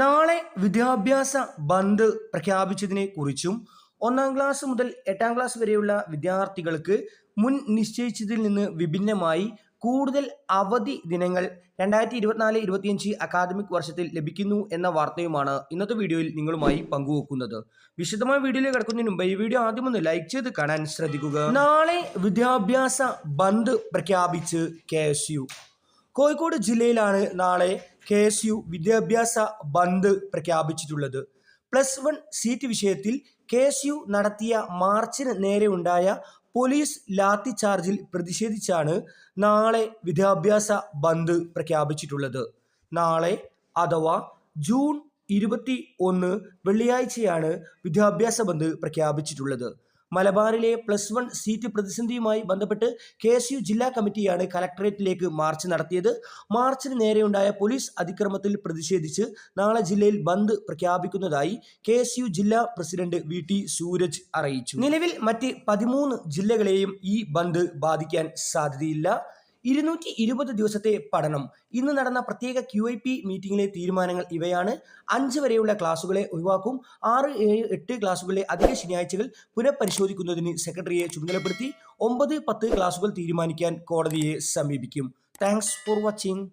നാളെ വിദ്യാഭ്യാസ ബന്ദ് പ്രഖ്യാപിച്ചതിനെ കുറിച്ചും ഒന്നാം ക്ലാസ് മുതൽ എട്ടാം ക്ലാസ് വരെയുള്ള വിദ്യാർത്ഥികൾക്ക് മുൻ നിശ്ചയിച്ചതിൽ നിന്ന് വിഭിന്നമായി കൂടുതൽ അവധി ദിനങ്ങൾ രണ്ടായിരത്തി ഇരുപത്തിനാല് ഇരുപത്തിയഞ്ച് അക്കാദമിക് വർഷത്തിൽ ലഭിക്കുന്നു എന്ന വാർത്തയുമാണ് ഇന്നത്തെ വീഡിയോയിൽ നിങ്ങളുമായി പങ്കുവെക്കുന്നത്. വിശദമായ വീഡിയോയിൽ കിടക്കുന്നതിന് മുമ്പ് ഈ വീഡിയോ ആദ്യം ഒന്ന് ലൈക്ക് ചെയ്ത് കാണാൻ ശ്രദ്ധിക്കുക. നാളെ വിദ്യാഭ്യാസ ബന്ദ് പ്രഖ്യാപിച്ച് കെ കോഴിക്കോട് ജില്ലയിലാണ് നാളെ കെ എസ് യു വിദ്യാഭ്യാസ ബന്ദ് പ്രഖ്യാപിച്ചിട്ടുള്ളത്. പ്ലസ് വൺ സീറ്റ് വിഷയത്തിൽ കെ എസ് യു നടത്തിയ മാർച്ചിന് നേരെ ഉണ്ടായ പോലീസ് ലാത്തി ചാർജിൽ പ്രതിഷേധിച്ചാണ് നാളെ വിദ്യാഭ്യാസ ബന്ദ് പ്രഖ്യാപിച്ചിട്ടുള്ളത്. നാളെ അഥവാ ജൂൺ ഇരുപത്തി ഒന്ന് വെള്ളിയാഴ്ചയാണ് വിദ്യാഭ്യാസ ബന്ദ് പ്രഖ്യാപിച്ചിട്ടുള്ളത്. മലബാറിലെ പ്ലസ് വൺ സീറ്റ് പ്രതിസന്ധിയുമായി ബന്ധപ്പെട്ട് കെ എസ് യു ജില്ലാ കമ്മിറ്റിയാണ് കലക്ടറേറ്റിലേക്ക് മാർച്ച് നടത്തിയത്. മാർച്ചിന് നേരെയുണ്ടായ പോലീസ് അതിക്രമത്തിൽ പ്രതിഷേധിച്ച് നാളെ ജില്ലയിൽ ബന്ദ് പ്രഖ്യാപിക്കുന്നതായി കെ എസ് യു ജില്ലാ പ്രസിഡന്റ് വി ടി സൂരജ് അറിയിച്ചു. നിലവിൽ മറ്റ് പതിമൂന്ന് ജില്ലകളെയും ഈ ബന്ദ് ബാധിക്കാൻ സാധ്യതയില്ല. ഇരുന്നൂറ്റി ഇരുപത് ദിവസത്തെ പഠനം. ഇന്ന് നടന്ന പ്രത്യേക ക്യു ഐ പി മീറ്റിംഗിലെ തീരുമാനങ്ങൾ ഇവയാണ്. അഞ്ച് വരെയുള്ള ക്ലാസുകളെ ഒഴിവാക്കും. ആറ് ഏഴ് എട്ട് ക്ലാസുകളിലെ അധിക ശനിയാഴ്ചകൾ പുനഃപരിശോധിക്കുന്നതിന് സെക്രട്ടറിയെ ചുമതലപ്പെടുത്തി ഒമ്പത് പത്ത് ക്ലാസുകൾ തീരുമാനിക്കാൻ കോടതിയെ സമീപിക്കും. Thanks for watching